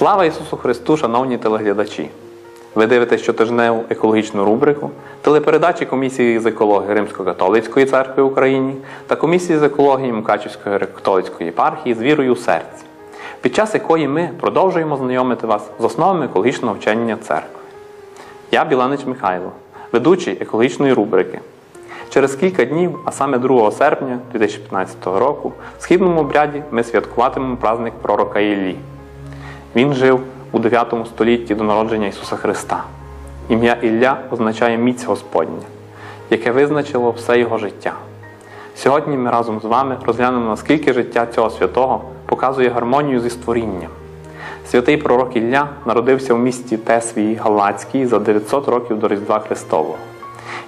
Слава Ісусу Христу, шановні телеглядачі! Ви дивитесь щотижневу екологічну рубрику телепередачі комісії з екології Римсько-католицької церкви в Україні та комісії з екології Мукачівської католицької єпархії з вірою у серці, під час якої ми продовжуємо знайомити вас з основами екологічного вчення церкви. Я Біланич Михайло, ведучий екологічної рубрики. Через кілька днів, а саме 2 серпня 2015 року, в східному обряді ми святкуватимемо праздник пророка Іллі. Він жив у 9 столітті до народження Ісуса Христа. Ім'я Ілля означає міць Господня, яке визначило все його життя. Сьогодні ми разом з вами розглянемо, наскільки життя цього святого показує гармонію зі створінням. Святий пророк Ілля народився в місті Тесвії Галацькій за 900 років до Різдва Христового.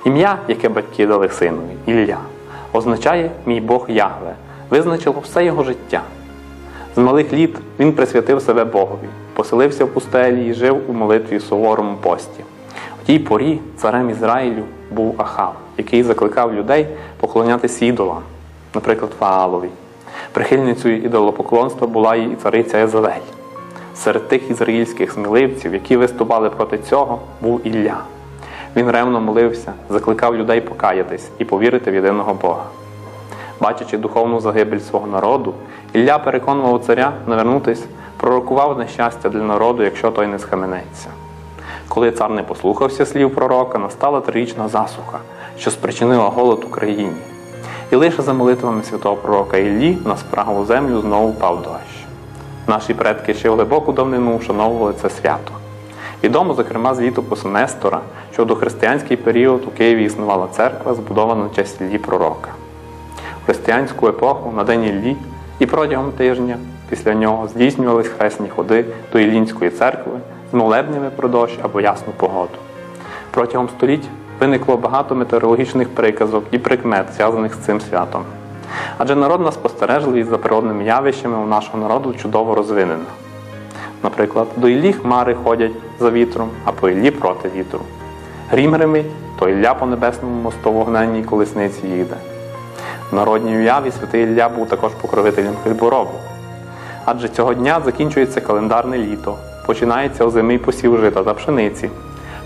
Ім'я, яке батьки дали синові, Ілля, означає мій Бог Ягве, визначило все його життя. З малих літ він присвятив себе Богові, поселився в пустелі і жив у молитві в суворому пості. У тій порі царем Ізраїлю був Ахав, який закликав людей поклонятися ідолам, наприклад, Ваалові. Прихильницею ідолопоклонства була і цариця Езавель. Серед тих ізраїльських сміливців, які виступали проти цього, був Ілля. Він ревно молився, закликав людей покаятись і повірити в єдиного Бога. Бачачи духовну загибель свого народу, Ілля переконував царя навернутись, пророкував нещастя для народу, якщо той не схаменеться. Коли цар не послухався слів пророка, настала трирічна засуха, що спричинила голод Україні. І лише за молитвами святого пророка Іллі на спраглу землю знову впав дощ. Наші предки ще в глибоку давнину вшановували це свято. Відомо, зокрема, з літопису Нестора, що в дохристиянський період у Києві існувала церква, збудована на честь Іллі пророка. Християнську епоху на день Іллі і протягом тижня після нього здійснювались хресні ходи до Іллінської церкви з молебнями про дощ або ясну погоду. Протягом століть виникло багато метеорологічних приказок і прикмет, зв'язаних з цим святом. Адже народна спостережливість за природними явищами у нашого народу чудово розвинена. Наприклад, до Іллі хмари ходять за вітром, а по Іллі проти вітру. Грім гримить, то Ілля по небесному мосту вогненній колесниці їде. Народній уяві святий Ілля був також покровителем хліборобу. Адже цього дня закінчується календарне літо, починається озимий посів жита та пшениці.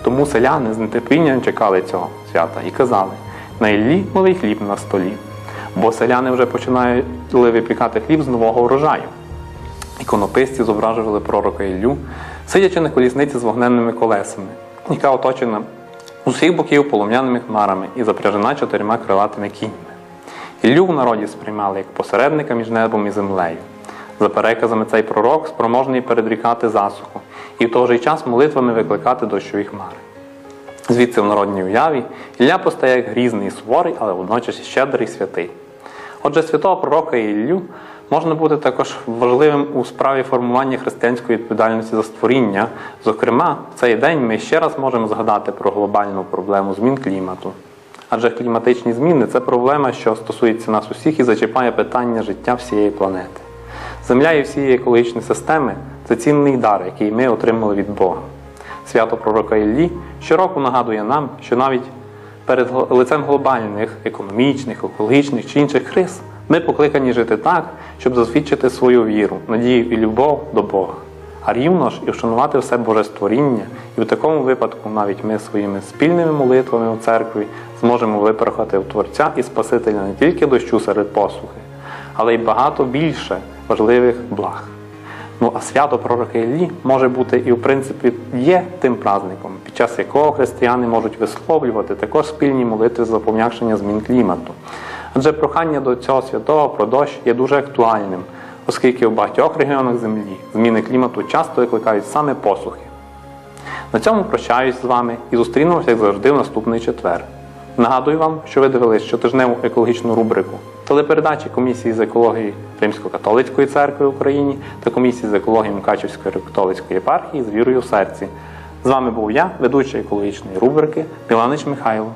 Тому селяни з нетерпінням чекали цього свята і казали: на Іллі новий хліб на столі. Бо селяни вже починали випікати хліб з нового врожаю. Іконописці зображували пророка Іллю, сидячи на колісниці з вогненними колесами, яка оточена з усіх боків полум'яними хмарами і запряжена чотирма крилатими кіньми. Іллю в народі сприймали як посередника між небом і землею. За переказами цей пророк спроможний передрікати засуху і в той же час молитвами викликати дощові хмари. Звідси в народній уяві Ілля постає як грізний і суворий, але водночас і щедрий святий. Отже, святого пророка Іллю можна бути також важливим у справі формування християнської відповідальності за створіння. Зокрема, в цей день ми ще раз можемо згадати про глобальну проблему змін клімату. Адже кліматичні зміни це проблема, що стосується нас усіх і зачіпає питання життя всієї планети. Земля і всі її екологічні системи це цінний дар, який ми отримали від Бога. Свято пророка Іллі щороку нагадує нам, що навіть перед лицем глобальних економічних, екологічних чи інших криз ми покликані жити так, щоб засвідчити свою віру, надію і любов до Бога, а рівно ж і вшанувати все Боже створіння, і в такому випадку навіть ми своїми спільними молитвами у церкві зможемо випрохати в Творця і Спасителя не тільки дощу серед посухи, але й багато більше важливих благ. Ну а свято пророка Іллі може бути і в принципі є тим праздником, під час якого християни можуть висловлювати також спільні молитви за пом'якшення змін клімату. Адже прохання до цього святого про дощ є дуже актуальним, оскільки в багатьох регіонах землі зміни клімату часто викликають саме посухи. На цьому прощаюсь з вами і зустрінемося, як завжди, в наступний четвер. Нагадую вам, що ви дивились щотижневу екологічну рубрику телепередачі комісії з екології Римсько-католицької церкви в Україні та комісії з екології Мукачівської католицької єпархії з вірою в серці. З вами був я, ведучий екологічної рубрики Біланич Михайло.